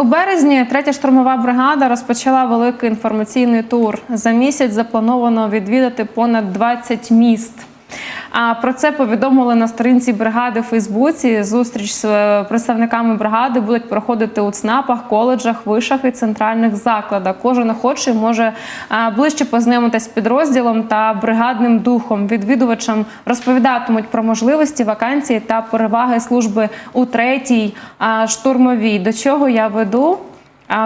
У березні третя штурмова бригада розпочала великий інформаційний тур. За місяць заплановано відвідати понад 20 міст. А про це повідомили на сторінці бригади в Фейсбуці. Зустріч з е, представниками бригади будуть проходити у ЦНАПах, коледжах, вишах і центральних закладах. Кожен охочий може ближче познайомитися з підрозділом та бригадним духом. Відвідувачам розповідатимуть про можливості, вакансії та переваги служби у третій штурмовій. До чого я веду?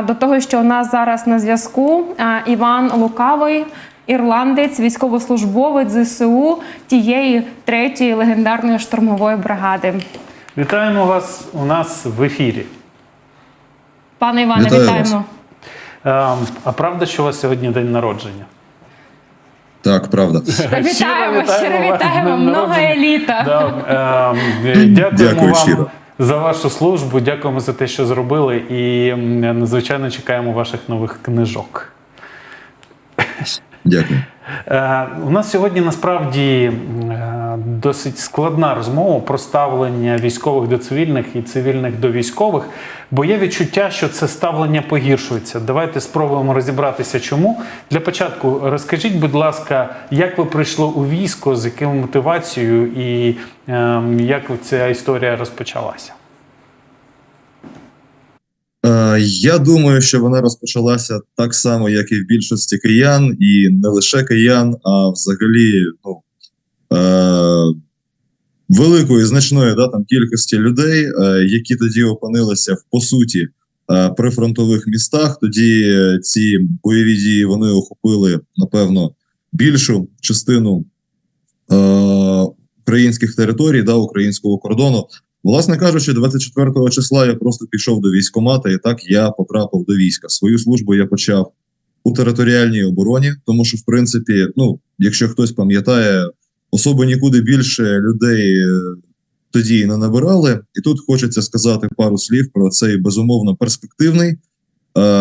До того, що у нас зараз на зв'язку Іван Лукавий, ірландець, військовослужбовець ЗСУ тієї третьої легендарної штурмової бригади. Вітаємо вас у нас в ефірі. Пане Іване, Вітаю вітаємо. Ем, А правда, що у вас сьогодні день народження? Так, правда. Вітаємо, Щиро щиро вітаємо. Много еліта. Да, ем, Дякуємо Дякую вам щиро. за вашу службу, дякуємо за те, що зробили, і надзвичайно чекаємо ваших нових книжок. Дякую. Е, У нас сьогодні насправді е, досить складна розмова про ставлення військових до цивільних і цивільних до військових, бо є відчуття, що це ставлення погіршується. Давайте спробуємо розібратися, чому. Для початку розкажіть, будь ласка, як ви прийшли у військо, з якою мотивацією і е, як ця історія розпочалася? Е, я думаю, що вона розпочалася так само, як і в більшості киян, і не лише киян, а взагалі ну, е, великої значної да, там, кількості людей, е, які тоді опинилися в по суті е, прифронтових містах. Тоді е, ці бойові дії вони охопили, напевно, більшу частину е, українських територій, да, українського кордону. Власне кажучи, 24 числа я просто пішов до військкомата, і так я потрапив до війська. Свою службу я почав у територіальній обороні, тому що, в принципі, ну, якщо хтось пам'ятає, особи нікуди більше людей е, тоді не набирали. І тут хочеться сказати пару слів про цей безумовно перспективний е,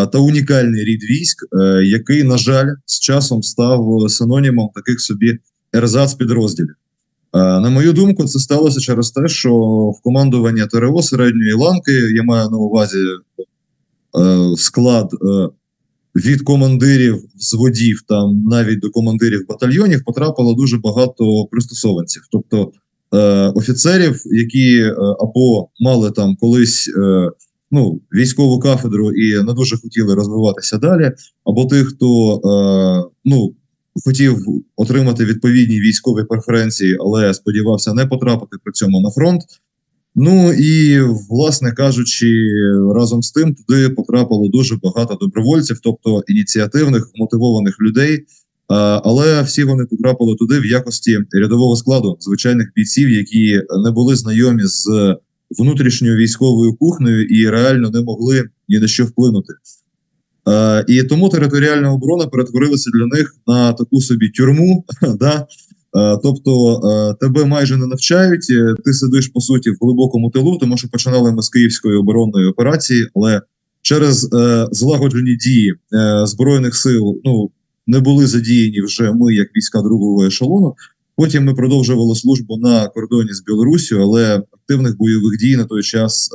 та унікальний рід військ, е, який, на жаль, з часом став синонімом таких собі ерзац підрозділів. Е, На мою думку, це сталося через те, що в командування ТРО середньої ланки я маю на увазі е, склад е, від командирів взводів там навіть до командирів батальйонів потрапило дуже багато пристосованців, тобто офіцерів, які або мали там колись ну, військову кафедру і не дуже хотіли розвиватися далі, або тих, хто ну хотів отримати відповідні військові преференції, але сподівався не потрапити при цьому на фронт. Ну і власне кажучи, разом з тим туди потрапило дуже багато добровольців, тобто ініціативних мотивованих людей. Але всі вони потрапили туди в якості рядового складу звичайних бійців, які не були знайомі з внутрішньою військовою кухнею і реально не могли ні на що вплинути. Е, і тому територіальна оборона перетворилася для них на таку собі тюрму. да? Е, тобто е, тебе майже не навчають, ти сидиш по суті в глибокому тилу, тому що починали ми з київської оборонної операції, але через злагоджені дії збройних сил ну не були задіяні вже ми, як війська другого ешелону. Потім ми продовжували службу на кордоні з Білоруссю, але активних бойових дій на той час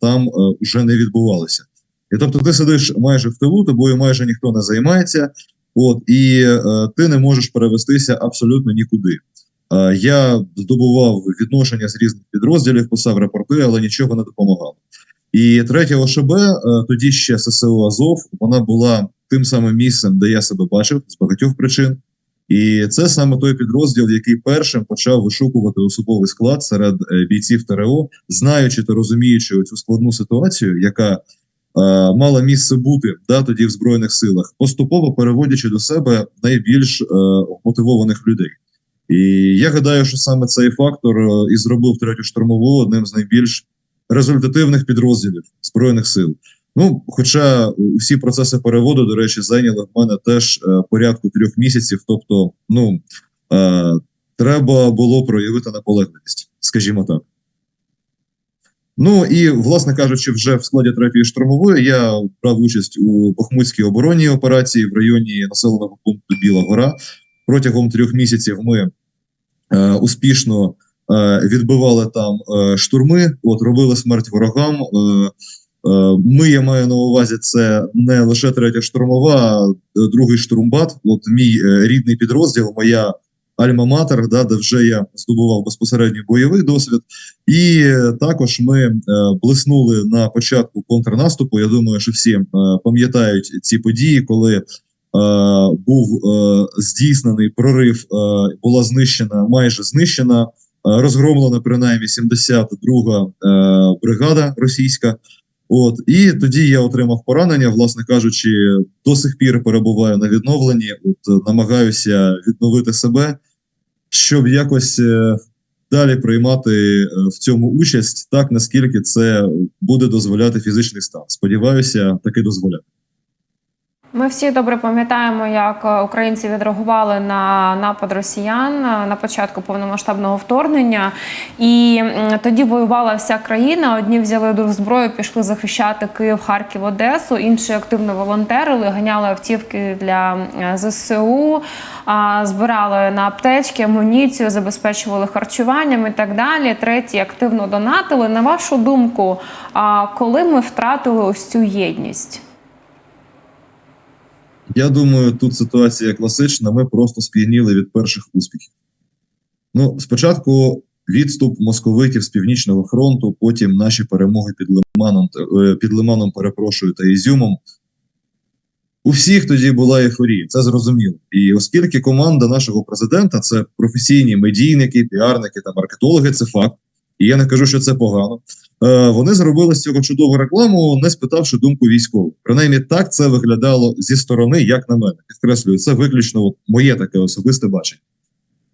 там вже не відбувалося. І тобто ти сидиш майже в тилу, тобою майже ніхто не займається, от і е, ти не можеш перевестися абсолютно нікуди. Е, я здобував відношення з різних підрозділів, писав рапорти, але нічого не допомагало. І третя ОШБ, е, тоді ще ССО Азов, вона була тим самим місцем, де я себе бачив з багатьох причин. І це саме той підрозділ, який першим почав вишукувати особовий склад серед е, бійців ТРО, знаючи та розуміючи цю складну ситуацію, яка мала місце бути да, тоді в збройних силах, поступово переводячи до себе найбільш е, мотивованих людей. І я гадаю, що саме цей фактор е, і зробив третю штурмову одним з найбільш результативних підрозділів збройних сил. Ну, хоча всі процеси переводу, до речі, зайняли в мене теж е, порядку трьох місяців. Тобто, ну е, треба було проявити наполегливість, скажімо так. Ну і, власне кажучи, вже в складі третьої штурмової я брав участь у Бахмутській оборонній операції в районі населеного пункту Біла Гора. Протягом трьох місяців ми е, успішно е, відбивали там е, штурми, от робили смерть ворогам. Е, Ми, я маю на увазі, це не лише третя штурмова, другий штурмбат. От мій е, рідний підрозділ, моя альма-матер, да, де вже я здобував безпосередньо бойовий досвід. І е, також ми е, блиснули на початку контрнаступу. Я думаю, що всі е, пам'ятають ці події, коли був здійснений прорив, була знищена, майже знищена, розгромлена принаймні 72-га е, бригада російська. От і тоді я отримав поранення, власне кажучи, до сих пір перебуваю на відновленні. От намагаюся відновити себе, щоб якось е, далі приймати е, в цьому участь, так наскільки це буде дозволяти фізичний стан. Сподіваюся, таки дозволяє. Ми всі добре пам'ятаємо, як е, українці відреагували на напад росіян е, на початку повномасштабного вторгнення, і тоді воювала вся країна. Одні взяли до зброю, пішли захищати Київ, Харків, Одесу. Інші активно волонтерили, ганяли автівки для е, ЗСУ, збирали на аптечки, амуніцію, забезпечували харчуванням і так далі. Треті активно донатили. На вашу думку, коли ми втратили ось цю єдність? Я думаю, тут ситуація класична. Ми просто сп'яніли від перших успіхів. Ну, спочатку відступ московитів з північного фронту, потім наші перемоги під Лиманом, е, під Лиманом, перепрошую, та Ізюмом. У всіх тоді була ейфорія, це зрозуміло. І оскільки команда нашого президента це професійні медійники, піарники та маркетологи, це факт. І я не кажу, що це погано. Е, вони зробили з цього чудову рекламу, не спитавши думку військових. Принаймні, так це виглядало зі сторони, як на мене. Підкреслюю, це виключно моє таке особисте бачення.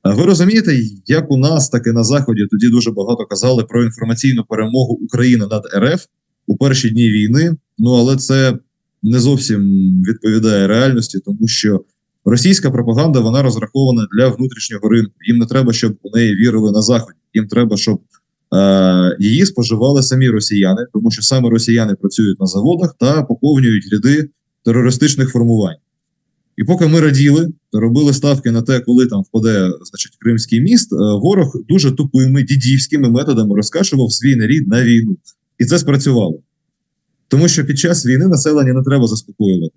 А ви розумієте, як у нас, так і на Заході тоді дуже багато казали про інформаційну перемогу України над РФ у перші дні війни. Ну але це не зовсім відповідає реальності, тому що російська пропаганда вона розрахована для внутрішнього ринку. Їм не треба, щоб у неї вірили на заході. Їм треба, щоб е, її споживали самі росіяни, тому що саме росіяни працюють на заводах та поповнюють ряди терористичних формувань. І поки ми раділи, робили ставки на те, коли там впаде значить, Кримський міст, е, ворог дуже тупими дідівськими методами розкашував свій нарід на війну. І це спрацювало. Тому що під час війни населення не треба заспокоювати,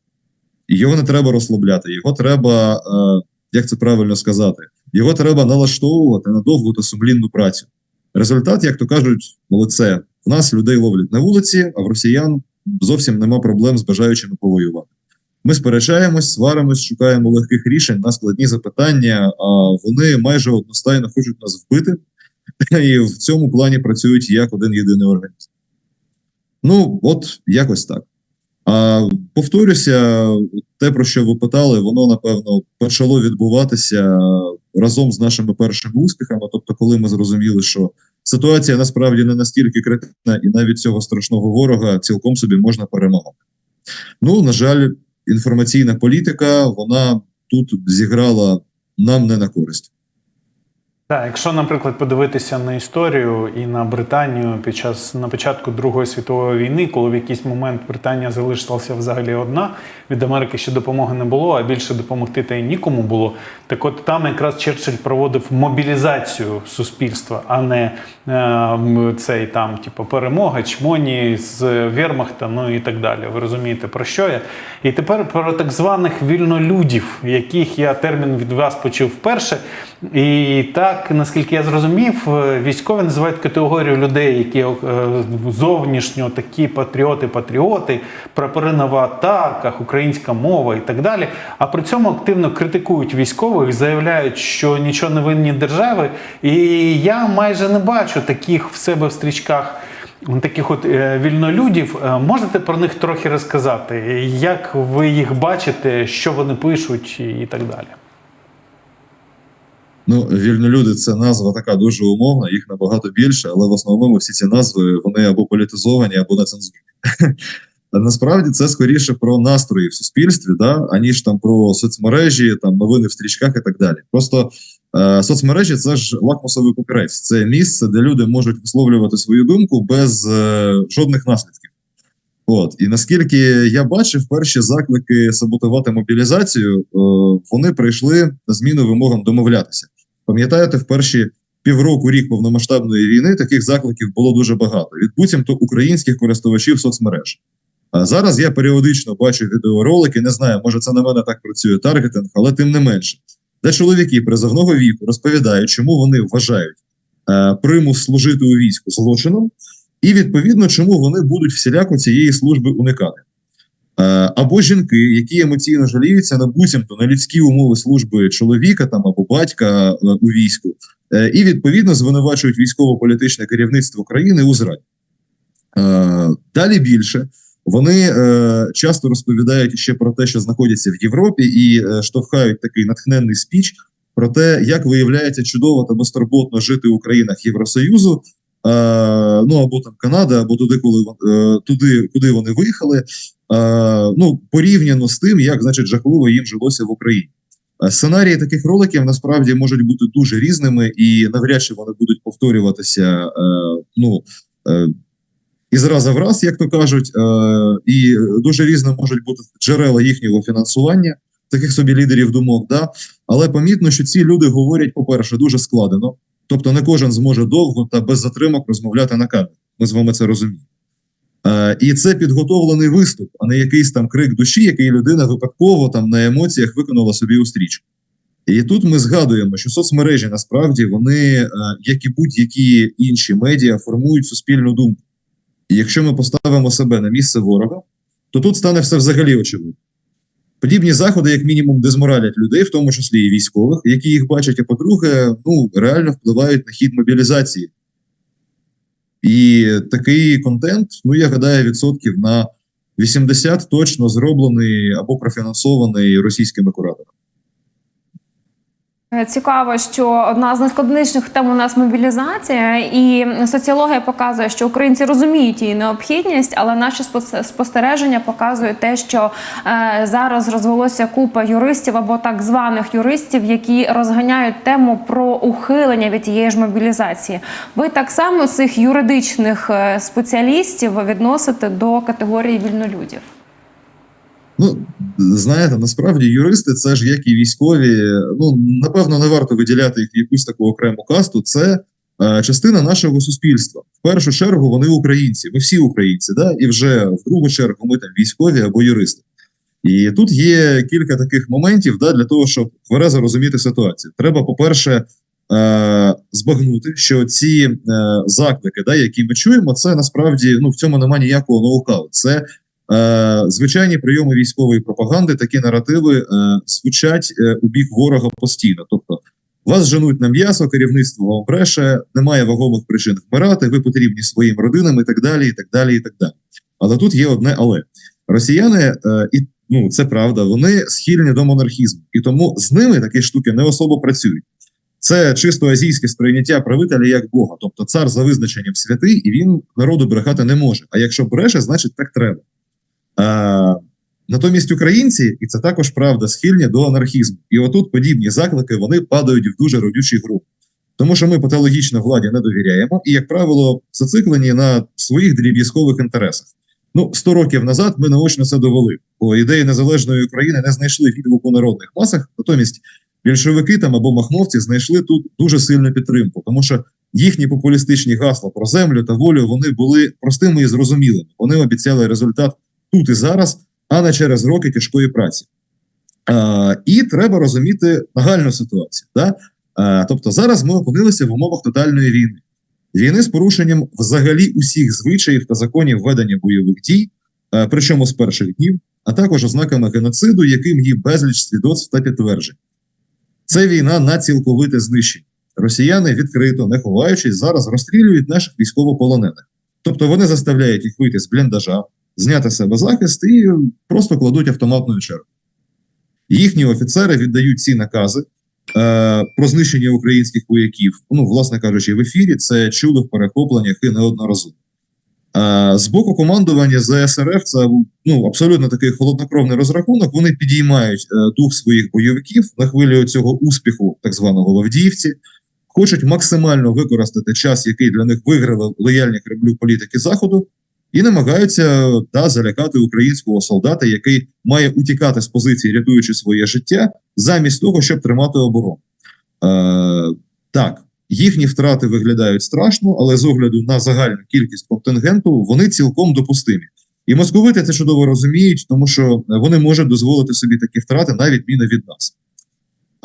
його не треба розслабляти, його треба, е, як це правильно сказати, його треба налаштовувати на довгу та сумлінну працю. Результат, як то кажуть, молодце. В нас людей ловлять на вулиці, а в росіян зовсім нема проблем з бажаючими повоювати. Ми сперечаємось, сваримось, шукаємо легких рішень на складні запитання, а вони майже одностайно хочуть нас вбити, і в цьому плані працюють як один єдиний організм. Ну, от якось так. А повторюся, те, про що ви питали, воно напевно почало відбуватися разом з нашими першими успіхами. Тобто, коли ми зрозуміли, що ситуація насправді не настільки критична, і навіть цього страшного ворога цілком собі можна перемагати. Ну, на жаль, інформаційна політика вона тут зіграла нам не на користь. Так, якщо, наприклад, подивитися на історію і на Британію під час на початку Другої світової війни, коли в якийсь момент Британія залишилася взагалі одна, від Америки ще допомоги не було, а більше допомогти та й нікому було. Так от там якраз Черчилль проводив мобілізацію суспільства, а не е, цей там, типу, перемога, чмоні з Вермахта, ну і так далі. Ви розумієте, про що я? І тепер про так званих вільнолюдів, яких я термін від вас почув вперше. І так, наскільки я зрозумів, е, військові називають категорію людей, які е, зовнішньо такі патріоти, патріоти, прапори на аватарках, українська мова і так далі. А при цьому активно критикують військових, заявляють, що нічого не винні держави. І я майже не бачу таких в себе в стрічках. Таких от е, вільнолюдів, можете про них трохи розказати, як ви їх бачите, що вони пишуть і так далі. Ну, вільнолюди це назва така дуже умовна, їх набагато більше, але в основному всі ці назви вони або політизовані, або нецензурні. Насправді це скоріше про настрої в суспільстві, да, аніж там про соцмережі, там новини в стрічках і так далі. Просто е, соцмережі це ж лакмусовий папірець, це місце, де люди можуть висловлювати свою думку без е, жодних наслідків. От і наскільки я бачив, перші заклики саботувати мобілізацію, е, вони прийшли на зміну вимогам домовлятися. Пам'ятаєте, в перші півроку, рік повномасштабної війни таких закликів було дуже багато від буцімто українських користувачів соцмереж. А зараз я періодично бачу відеоролики, не знаю, може це на мене так працює таргетинг, але тим не менше, де чоловіки призовного віку розповідають, чому вони вважають е, примус служити у війську злочином, і відповідно, чому вони будуть всіляко цієї служби уникати. Е, або жінки, які емоційно жаліються на буцімто на людські умови служби чоловіка там або батька е, у війську, е, і відповідно звинувачують військово-політичне керівництво країни у зраді. Далі більше вони часто розповідають ще про те, що знаходяться в Європі, і штовхають такий натхненний спіч про те, як виявляється чудово та безтурботно жити у країнах Євросоюзу. Ну або там Канада, або туди, коли туди, куди вони виїхали. Е, ну порівняно з тим, як значить жахливо їм жилося в Україні. Е, Сценарії таких роликів насправді можуть бути дуже різними, і навряд чи вони будуть повторюватися. Е, ну із раза в раз, як то кажуть, і дуже різно можуть бути джерела їхнього фінансування, таких собі лідерів думок. Да? Але помітно, що ці люди говорять, по-перше, дуже складено. Тобто не кожен зможе довго та без затримок розмовляти на камері. Ми з вами це розуміємо. Е, і це підготовлений виступ, а не якийсь там крик душі, який людина випадково там на емоціях виконала собі у стрічку. І тут ми згадуємо, що соцмережі насправді вони, е, як і будь-які інші медіа, формують суспільну думку. І якщо ми поставимо себе на місце ворога, то тут стане все взагалі очевидно. Подібні заходи, як мінімум, дезморалять людей, в тому числі і військових, які їх бачать, а по-друге, ну реально впливають на хід мобілізації. І такий контент, ну я гадаю, відсотків на 80 точно зроблений або профінансований російськими кураторами. Е, Цікаво, що одна з найскладніших тем у нас мобілізація, і соціологія показує, що українці розуміють її необхідність, але наші спос- спостереження показують те, що е, зараз розвелося купа юристів або так званих юристів, які розганяють тему про ухилення від тієї ж мобілізації. Ви так само цих юридичних е, спеціалістів відносите до категорії вільнолюдів. Знаєте, насправді юристи, це ж як і військові. Ну напевно, не варто виділяти їх якусь таку окрему касту. Це е, частина нашого суспільства. В першу чергу вони українці. Ми всі українці, да? і вже в другу чергу ми там військові або юристи. І тут є кілька таких моментів да, для того, щоб тверезо розуміти ситуацію. Треба, по-перше, е, збагнути, що ці е, заклики, да, які ми чуємо, це насправді ну в цьому немає ніякого ноу-хау. Це звичайні прийоми військової пропаганди, такі наративи е, звучать е, у бік ворога постійно. Тобто, вас женуть на м'ясо, керівництво вам бреше, немає вагомих причин вмирати, ви потрібні своїм родинам і так далі. і так далі, і так далі. Але тут є одне але росіяни, е, і ну це правда, вони схильні до монархізму, і тому з ними такі штуки не особо працюють. Це чисто азійське сприйняття правителя як Бога. Тобто цар за визначенням святий, і він народу брехати не може. А якщо бреше, значить так треба. Натомість українці, і це також правда, схильні до анархізму. І отут подібні заклики вони падають в дуже родючий груп. Тому що ми патологічно владі не довіряємо і, як правило, зациклені на своїх дріб'язкових інтересах. Ну, 100 років назад ми наочно це довели, бо ідеї незалежної України не знайшли відгуку у народних масах. Натомість більшовики там або махновці знайшли тут дуже сильну підтримку, тому що їхні популістичні гасла про землю та волю вони були простими і зрозумілими. Вони обіцяли результат тут і зараз, а не через роки тяжкої праці. А, і треба розуміти нагальну ситуацію. Да? А, тобто зараз ми опинилися в умовах тотальної війни. Війни з порушенням взагалі усіх звичаїв та законів ведення бойових дій, а, причому з перших днів, а також ознаками геноциду, яким є безліч свідоцтв та підтверджень. Це війна на цілковите знищення. Росіяни відкрито, не ховаючись, зараз розстрілюють наших військовополонених. Тобто вони заставляють їх вийти з бліндажа, зняти себе захист і просто кладуть автоматною чергу. Їхні офіцери віддають ці накази е, про знищення українських вояків. Ну, власне кажучи, в ефірі це чули в перехопленнях і неодноразово. Е, з боку командування ЗСРФ це ну, абсолютно такий холоднокровний розрахунок. Вони підіймають е, дух своїх бойовиків на хвилі цього успіху, так званого в Авдіївці, хочуть максимально використати час, який для них виграли лояльні Кремлю політики Заходу, і намагаються та залякати українського солдата, який має утікати з позиції, рятуючи своє життя, замість того, щоб тримати оборону. Е, так, Їхні втрати виглядають страшно, але з огляду на загальну кількість контингенту вони цілком допустимі. І московити це чудово розуміють, тому що вони можуть дозволити собі такі втрати на відміну від нас.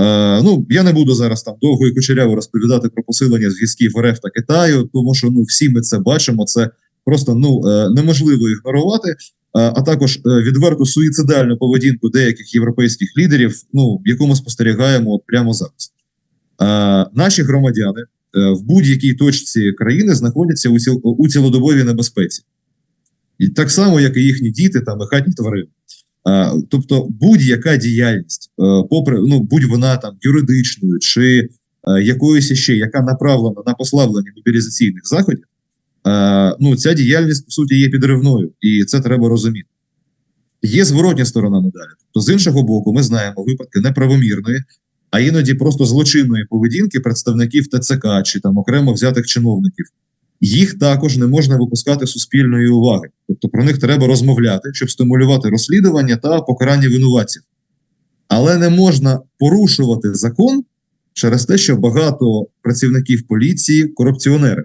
Е, ну, я не буду зараз там довго і кучеряво розповідати про посилення зв'язків РФ та Китаю, тому що ну всі ми це бачимо. Це просто ну е, неможливо ігнорувати. Е, а також е, відверту суїцидальну поведінку деяких європейських лідерів, ну яку ми спостерігаємо прямо зараз. Наші громадяни в будь-якій точці країни знаходяться у, ціл, у цілодобовій небезпеці, і так само, як і їхні діти та хатні тварини. Тобто, будь-яка діяльність, попри ну будь вона там юридичною чи якоюсь ще, яка направлена на послаблення мобілізаційних заходів, ну ця діяльність по суті є підривною, і це треба розуміти. Є зворотня сторона медалі. Тобто, з іншого боку, ми знаємо випадки неправомірної, а іноді просто злочинної поведінки представників ТЦК чи там окремо взятих чиновників. Їх також не можна випускати суспільної уваги. Тобто про них треба розмовляти, щоб стимулювати розслідування та покарання винуватців. Але не можна порушувати закон через те, що багато працівників поліції корупціонери.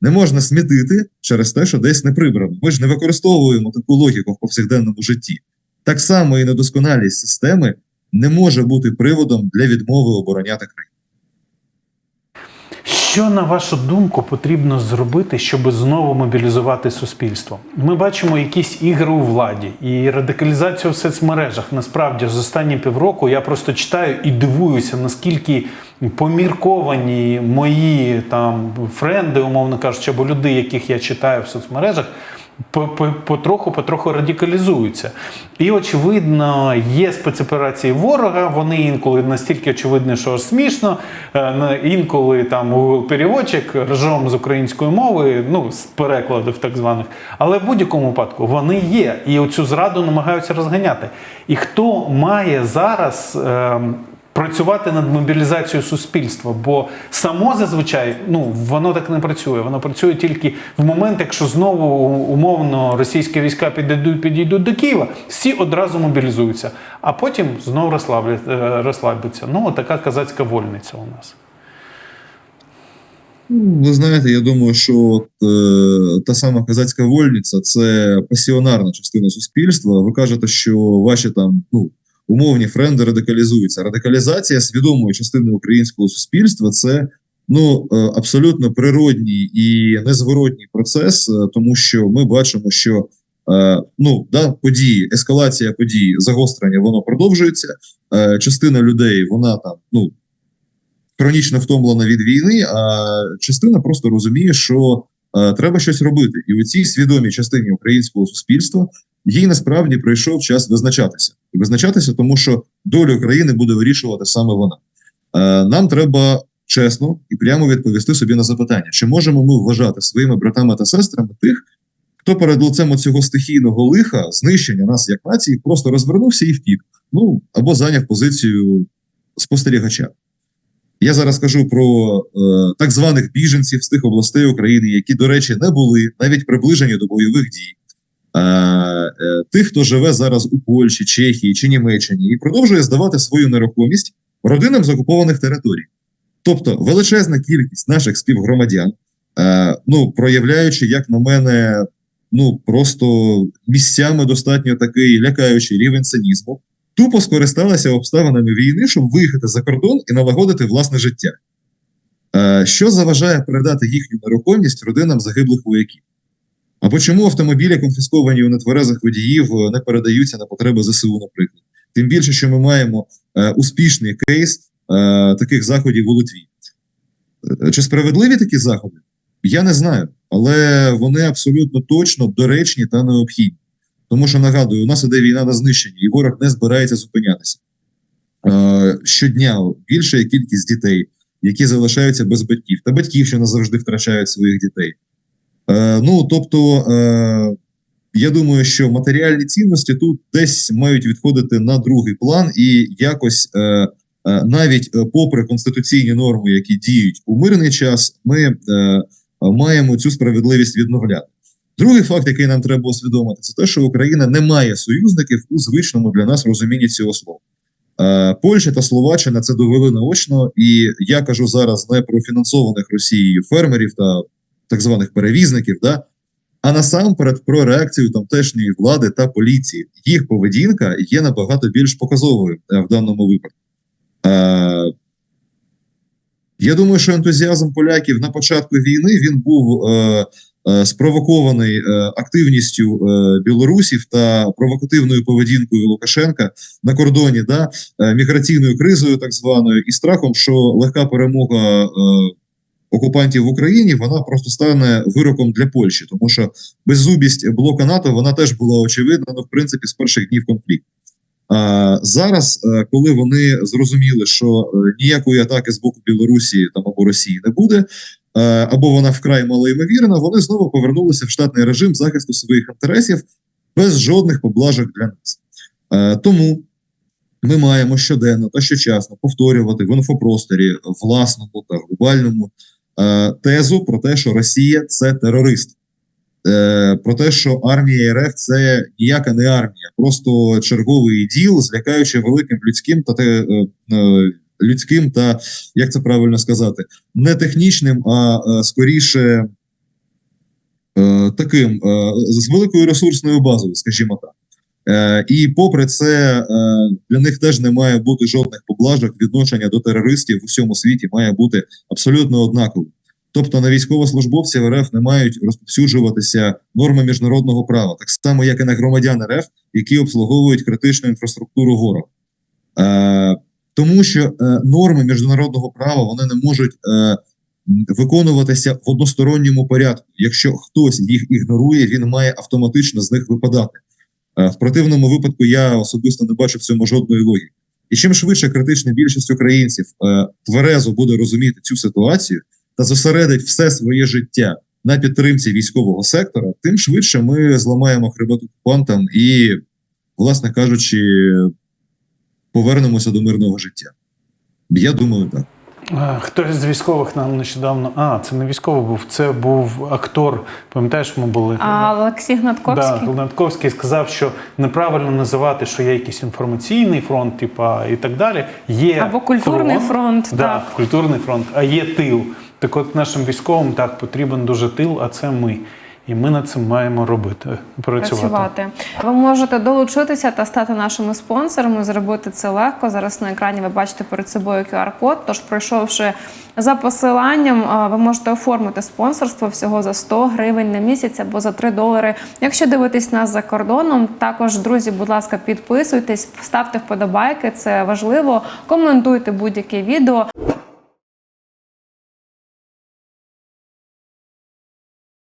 Не можна смітити через те, що десь не прибрано. Ми ж не використовуємо таку логіку в повсякденному житті. Так само і недосконалість системи не може бути приводом для відмови обороняти країну. Що на вашу думку потрібно зробити, щоб знову мобілізувати суспільство? Ми бачимо якісь ігри у владі і радикалізацію в соцмережах. Насправді, з останні півроку я просто читаю і дивуюся, наскільки помірковані мої там френди, умовно кажучи, або люди, яких я читаю в соцмережах. По- по- Потроху, потроху радикалізуються. І, очевидно, є спецоперації ворога. Вони інколи настільки очевидні, що смішно. Е, Інколи там переводчик ржом з української мови, ну з перекладів так званих. Але в будь-якому випадку вони є, і оцю зраду намагаються розганяти. І хто має зараз ем, працювати над мобілізацією суспільства, бо само зазвичай ну воно так не працює. Воно працює тільки в момент, якщо знову умовно російські війська підійдуть, підійдуть до Києва, всі одразу мобілізуються, а потім знову е, розслабляться. Ну така казацька вольниця у нас. Ви знаєте, я думаю, що от, е, та сама казацька вольниця це пасіонарна частина суспільства. Ви кажете, що ваші там ну, умовні френди радикалізуються. Радикалізація свідомої частини українського суспільства це ну, е, абсолютно природній і незворотній процес, е, тому що ми бачимо, що е, ну, да, події, ескалація подій, загострення, воно продовжується. Частина людей, вона там, ну хронічно втомлена від війни, а частина просто розуміє, що треба щось робити. І у цій свідомій частині українського суспільства їй насправді прийшов час визначатися. І визначатися, тому що долю країни буде вирішувати саме вона. Е, нам треба чесно і прямо відповісти собі на запитання, чи можемо ми вважати своїми братами та сестрами тих, хто перед лицем цього стихійного лиха, знищення нас як нації, просто розвернувся і втік. Ну або зайняв позицію спостерігача. Я зараз кажу про е, так званих біженців з тих областей України, які, до речі, не були навіть приближені до бойових дій. Е, тих, хто живе зараз у Польщі, Чехії чи Німеччині, і продовжує здавати свою нерухомість родинам з окупованих територій. Тобто величезна кількість наших співгромадян, е, ну проявляючи, як на мене, ну просто місцями достатньо такий лякаючий рівень цинізму, тупо скористалися обставинами війни, щоб виїхати за кордон і налагодити власне життя. Е, що заважає передати їхню нерухомість родинам загиблих вояків? Або чому автомобілі, конфісковані у нетверезих водіїв, е, не передаються на потреби ЗСУ, наприклад? Тим більше, що ми маємо е, успішний кейс е, таких заходів у Литві. Е, Чи справедливі такі заходи? Я не знаю, але вони абсолютно точно доречні та необхідні. Тому що нагадую, у нас іде війна на знищення, і ворог не збирається зупинятися. Е, щодня більша кількість дітей, які залишаються без батьків, та батьків, що не завжди втрачають своїх дітей. Е, ну тобто, е, я думаю, що матеріальні цінності тут десь мають відходити на другий план, і якось е, навіть попри конституційні норми, які діють у мирний час, ми е, маємо цю справедливість відновляти. Другий факт, який нам треба усвідомити, це те, що Україна не має союзників у звичному для нас розумінні цього слова. Е, Польща та Словаччина це довели наочно, і я кажу зараз не про фінансованих Росією фермерів та так званих перевізників, да, а насамперед про реакцію тамтешньої влади та поліції. Їх поведінка є набагато більш показовою е, в даному випадку. Е, я думаю, що ентузіазм поляків на початку війни він був е, е, спровокований е, активністю білорусів та провокативною поведінкою Лукашенка на кордоні, да, міграційною кризою, так званою, і страхом, що легка перемога окупантів в Україні вона просто стане вироком для Польщі, тому що беззубість блока НАТО вона теж була очевидна, ну, в принципі, з перших днів конфлікту. А зараз, е, коли вони зрозуміли, що е, ніякої атаки з боку Білорусі там або Росії не буде, е, або вона вкрай малоймовірна, вони знову повернулися в штатний режим захисту своїх інтересів без жодних поблажок для нас. Тому ми маємо щоденно та щочасно повторювати в інфопросторі власному та глобальному е, тезу про те, що Росія це терорист. Е, Про те, що армія РФ це ніяка не армія, просто черговий діл, злякаючи великим людським та е, людським та як це правильно сказати, не технічним, а скоріше таким з великою ресурсною базою, скажімо так. Е, і попри це, е, для них теж не має бути жодних поблажок. Відношення до терористів в усьому світі має бути абсолютно однаковим. Тобто на військовослужбовців РФ не мають розповсюджуватися норми міжнародного права, так само як і на громадян РФ, які обслуговують критичну інфраструктуру ворога. Е, тому що е, норми міжнародного права вони не можуть е, виконуватися в односторонньому порядку. Якщо хтось їх ігнорує, він має автоматично з них випадати. Е, В противному випадку я особисто не бачу в цьому жодної логіки. І чим швидше критична більшість українців е, тверезо буде розуміти цю ситуацію та зосередить все своє життя на підтримці військового сектора, тим швидше ми зламаємо хребет окупантам і, власне кажучи, повернемося до мирного життя. Я думаю, так. Хтось з військових нам нещодавно. А, це не військовий був, це був актор. Пам'ятаєш, ми були. А Олексій Гнатковський? Да, Гнатковський сказав, що неправильно називати, що є якийсь інформаційний фронт, типа і так далі. Є Або культурний фронт, да, так. культурний фронт, а є тил. Так от нашим військовим так потрібен дуже тил, а це ми. І ми над цим маємо робити, працювати. працювати. Ви можете долучитися та стати нашими спонсорами. Зробити це легко. Зараз на екрані ви бачите перед собою QR-код. Тож, пройшовши за посиланням, ви можете оформити спонсорство всього за 100 гривень на місяць або за 3 долари. Якщо дивитесь нас за кордоном, також друзі, будь ласка, підписуйтесь, ставте вподобайки. Це важливо. Коментуйте будь-яке відео.